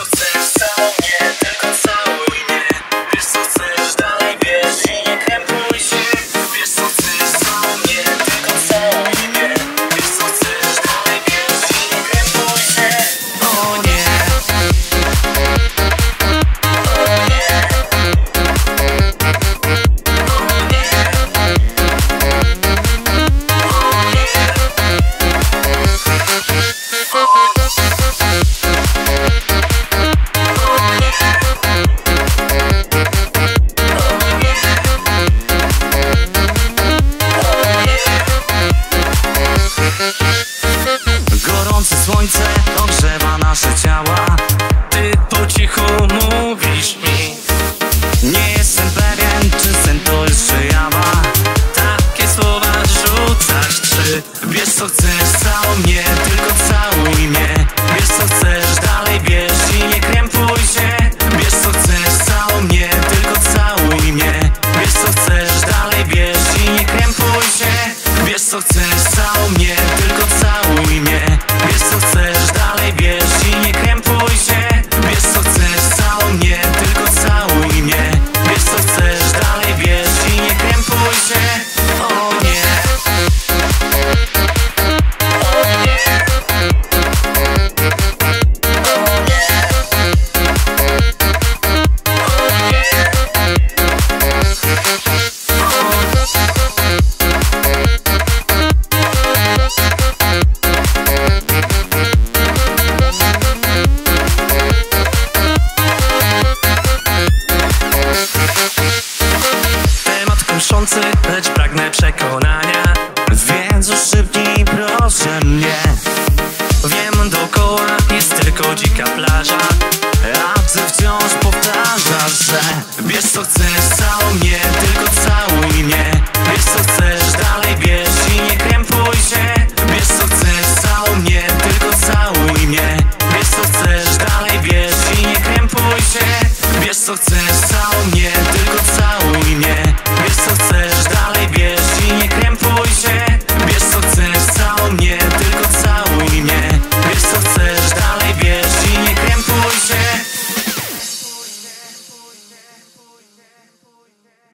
co chcesz, mnie, tylko całuj mnie Wiesz chcesz, dalej bierz i nie krępuj Wiesz chcesz, mnie, tylko całuj mnie Wiesz chcesz, dalej bierz i nie się. O nie. O nie. O nie. Gorące słońce ogrzewa nasze ciała. Ty po cichu mówisz mi Nie jestem pewien, czy sen to jeszcze jawa Takie słowa rzucasz trzy Wiesz co chcesz, Kuszący, lecz pragnę przekonania. Więc uszybnij proszę mnie. Wiem dookoła jest tylko dzika plaża A ty wciąż powtarzasz, że Wiesz co chcesz, całuj mnie, tylko całuj mnie. Wiesz co chcesz, dalej bierz i nie krępuj się. Wiesz co chcesz, całuj mnie, tylko całuj mnie. Wiesz co chcesz, dalej bierz i nie krępuj się. Wiesz co chcesz,